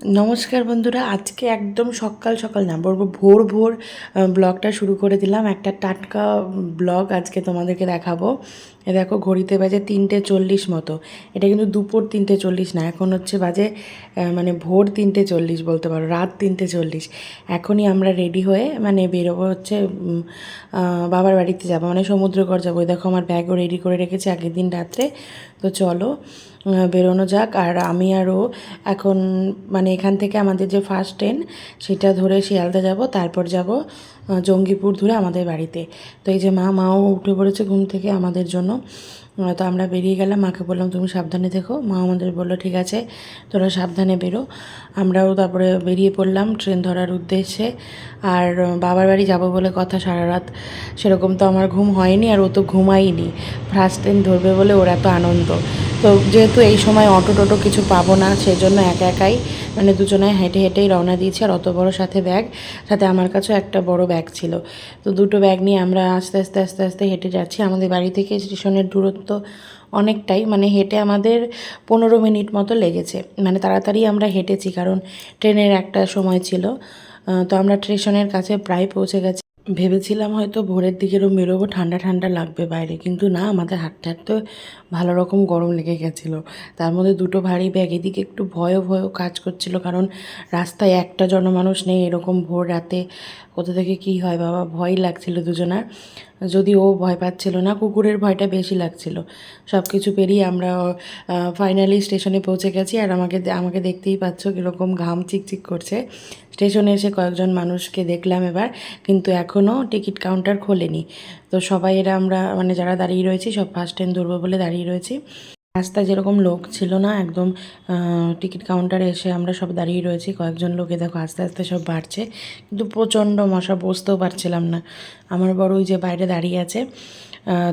নমস্কার বন্ধুরা, আজকে একদম সকাল সকাল না, বলব ভোর ভোর ব্লগটা শুরু করে দিলাম। একটা টাটকা ব্লগ আজকে তোমাদেরকে দেখাবো। এ দেখো, ঘড়িতে বাজে তিনটে চল্লিশ মতো। এটা কিন্তু দুপুর তিনটে চল্লিশ না, এখন হচ্ছে বাজে মানে ভোর তিনটে চল্লিশ বলতে পারো, রাত তিনটে চল্লিশ। এখনই আমরা রেডি হয়ে মানে বেরোবো হচ্ছে বাবার বাড়িতে যাব মানে সমুদ্রকর যাব। দেখো, আমার ব্যাগও রেডি করে রেখেছি আগের দিন রাত্রে। তো চলো বেরোনো যাক। আর আমি আরও এখন মানে এখান থেকে আমাদের যে ফার্স্ট ট্রেন সেটা ধরে শিয়ালদা যাব, তারপর যাব জঙ্গিপুর ধরে আমাদের বাড়িতে। তো এই যে মা, মাও উঠে পড়েছে ঘুম থেকে আমাদের জন্য। তো আমরা বেরিয়ে গেলাম, মাকে বললাম, তুমি সাবধানে থেকো মা আমাদের বলল, ঠিক আছে, তোরা সাবধানে বেরো। আমরাও তারপরে বেরিয়ে পড়লাম ট্রেন ধরার উদ্দেশ্যে। আর বাবার বাড়ি যাব বলে কথা সারা রাত। সেরকম তো আমার ঘুম হয়নি আর ও তো ঘুমাইনি ফার্স্ট ট্রেন ধরবে বলে ওরা তো আনন্দ। তো যেহেতু এই সময় অটো টোটো কিছু পাবো না, সেজন্য একা একাই মানে দুজনে হেঁটে হেঁটেই রওনা দিয়েছি। আর অত বড় সাথে ব্যাগ, সাথে আমার কাছেও একটা বড় ব্যাগ ছিল। তো দুটো ব্যাগ নিয়ে আমরা আস্তে আস্তে আস্তে আস্তে হেঁটে যাচ্ছি। আমাদের বাড়ি থেকে স্টেশনের দূরত্ব অনেকটাই মানে হেঁটে আমাদের পনেরো মিনিট মতো লেগেছে। মানে তাড়াতাড়ি আমরা হেঁটেছি, কারণ ট্রেনের একটা সময় ছিল। তো আমরা স্টেশনের কাছে প্রায় পৌঁছে গেছি। ভেবেছিলাম হয়তো ভোরের দিকেরও বেরোবো, ঠান্ডা ঠান্ডা লাগবে বাইরে, কিন্তু না, আমাদের হাঁটতে হাঁটতে ভালো রকম গরম লেগে গেছিল। তার মধ্যে দুটো ভারী ব্যাগ, এদিকে একটু ভয়ও ভয়ও কাজ করছিল, কারণ রাস্তায় একটা জনমানুষ নেই, এরকম ভোর রাতে কোথা থেকে কি হয় বাবা ভয় লাগছিল দুজনার। যদি ও ভয় পাচ্ছিল না, কুকুরের ভয়টা বেশি লাগছিল। সব কিছু পেরিয়ে আমরা ফাইনালি স্টেশনে পৌঁছে গেছি আর আমাকে আমাকে দেখতেই পাচ্ছ কীরকম ঘাম চিকচিক করছে। স্টেশনে এসে কয়েকজন মানুষকে দেখলাম এবার, কিন্তু এখনও টিকিট কাউন্টার খোলেনি। তো সবাই এরা আমরা মানে যারা দাঁড়িয়ে রয়েছি, সব ফার্স্ট টাইম ধরবো বলে দাঁড়িয়ে রয়েছি। রাস্তায় যেরকম লোক ছিল না, একদম টিকিট কাউন্টারে এসে আমরা সব দাঁড়িয়ে রয়েছি। কয়েকজন লোকে দেখো আস্তে আস্তে সব বাড়ছে। কিন্তু প্রচণ্ড মশা, বসতেও পারছিলাম না। আমার বড় ওই যে বাইরে দাঁড়িয়ে আছে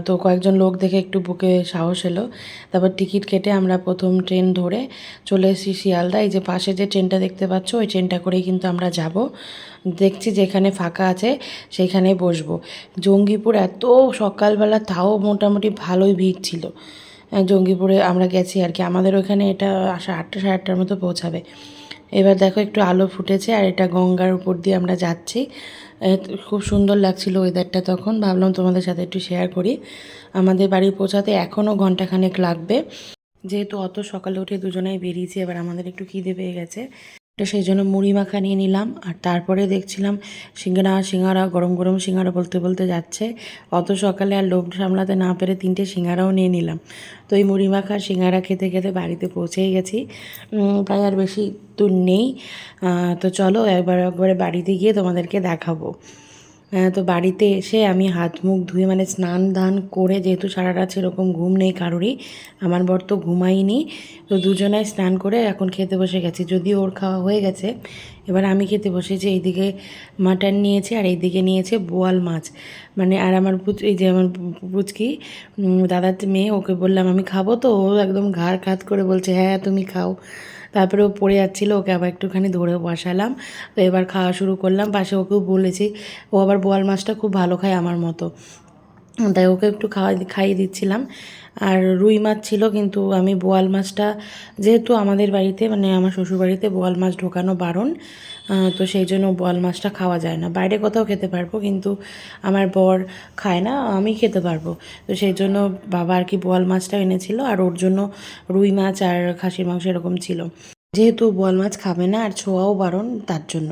তো কয়েকজন লোক দেখে একটু বুকে সাহস এলো। তারপর টিকিট কেটে আমরা প্রথম ট্রেন ধরে চলে এসেছি শিয়ালদা। এই যে পাশে যে ট্রেনটা দেখতে পাচ্ছ, ওই ট্রেনটা করেই কিন্তু আমরা যাব। দেখছি যেখানে ফাঁকা আছে সেইখানে বসবো। জঙ্গিপুর এত সকালবেলা, তাও মোটামুটি ভালোই ভিড় ছিল। জঙ্গিপুরে আমরা গেছি আর কি। আমাদের ওখানে এটা আসা আটটা, সাড়ে আটটার মতো পৌঁছাবে। এবার দেখো একটু আলো ফুটেছে আর এটা গঙ্গার উপর দিয়ে আমরা যাচ্ছি। খুব সুন্দর লাগছিল ওয়েদারটা তখন। ভাবলাম তোমাদের সাথে একটু শেয়ার করি। আমাদের বাড়ি পৌঁছাতে এখনও ঘন্টাখানেক লাগবে। যেহেতু অত সকালে উঠে দুজনেই বেরিয়েছি, এবার আমাদের একটু খিদে পেয়ে গেছে। তো সেই জন্য মুড়ি মাখা নিয়ে নিলাম। আর তারপরে দেখছিলাম সিঙ্গারা সিঙ্গারা, গরম গরম সিঙ্গারা বলতে বলতে যাচ্ছে। অত সকালে আর লোভ সামলাতে না পেরে তিনটে সিঙ্গারাও নিয়ে নিলাম। তো এই মুড়ি মাখা সিঙ্গারা খেতে খেতে বাড়িতে পৌঁছেই গেছি। তাই আর বেশি দূর নেই। তো চলো একবার, একবারে বাড়িতে গিয়ে তোমাদেরকে দেখাবো। তো বাড়িতে এসে আমি হাত মুখ ধুয়ে মানে স্নান ধান করে যেহেতু সারা রাত সেরকম ঘুম নেই কারোরই, আমার বর তো ঘুমাইনি তো দুজনায় স্নান করে এখন খেতে বসে গেছি। যদিও ওর খাওয়া হয়ে গেছে, এবার আমি খেতে বসেছি, এইদিকে মাটন নিয়েছে আর এইদিকে নিয়েছে বোয়াল মাছ। মানে আর আমার পুচ, এই যে আমার পুচকি দাদার মেয়ে, ওকে বললাম আমি খাব তো, ও একদম ঘাড় খাত করে বলছে হ্যাঁ তুমি খাও। তারপরে ও পড়ে যাচ্ছিল, ওকে আবার একটুখানি ধরে বসালাম। তো এবার খাওয়া শুরু করলাম, পাশে ওকেও বলেছি, ও আবার বোয়াল মাছটা খুব ভালো খায় আমার মতো। তাই ওকে একটু খাওয়া খাইয়ে দিচ্ছিলাম। আর রুই মাছ ছিল, কিন্তু আমি বোয়াল মাছটা, যেহেতু আমাদের বাড়িতে মানে আমার শ্বশুর বাড়িতে বোয়াল মাছ ঢোকানো বারণ তো সেই জন্য বোয়াল মাছটা খাওয়া যায় না। বাইরে কোথাও খেতে পারব, কিন্তু আমার বর খায় না, আমি খেতে পারব। তো সেই জন্য বাবা আর কি বোয়াল মাছটা এনেছিল, আর ওর জন্য রুই মাছ আর খাসির মাংস এরকম ছিল। যেহেতু বোয়াল মাছ খাবে না, আর ছোঁয়াও বারণ তার জন্য।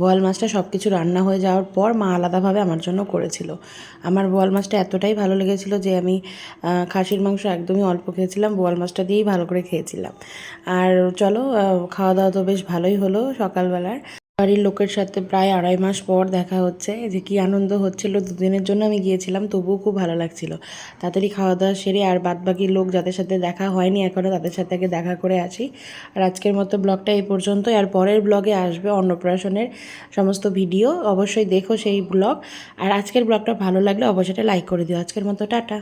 বোয়াল মাছটা সব কিছু রান্না হয়ে যাওয়ার পর মা আলাদাভাবে আমার জন্য করেছিল। আমার বোয়াল মাছটা এতটাই ভালো লেগেছিল যে আমি খাসির মাংস একদমই অল্প খেয়েছিলাম, বোয়াল মাছটা দিয়েই ভালো করে খেয়েছিলাম। আর চলো খাওয়া দাওয়া তো বেশ ভালোই হলো সকালবেলার। বাড়ির লোকের সাথে প্রায় আড়াই মাস পর দেখা হচ্ছে। যে কি আনন্দ হচ্ছিল, দুদিনের জন্য আমি গিয়েছিলাম, তবুও খুব ভালো লাগছিল। তাড়াতাড়ি খাওয়া দাওয়া সেরে আর বাদ বাকি লোক যাদের সাথে দেখা হয়নি এখনও তাদের সাথে আগে দেখা করে আসি। আর আজকের মতো ব্লগটা এই পর্যন্তই। আর পরের ব্লগে আসবে অন্নপ্রাশনের সমস্ত ভিডিও। অবশ্যই দেখো সেই ব্লগ। আর আজকের ব্লগটা ভালো লাগলে অবশ্যই লাইক করে দিও। আজকের মতো টাটা।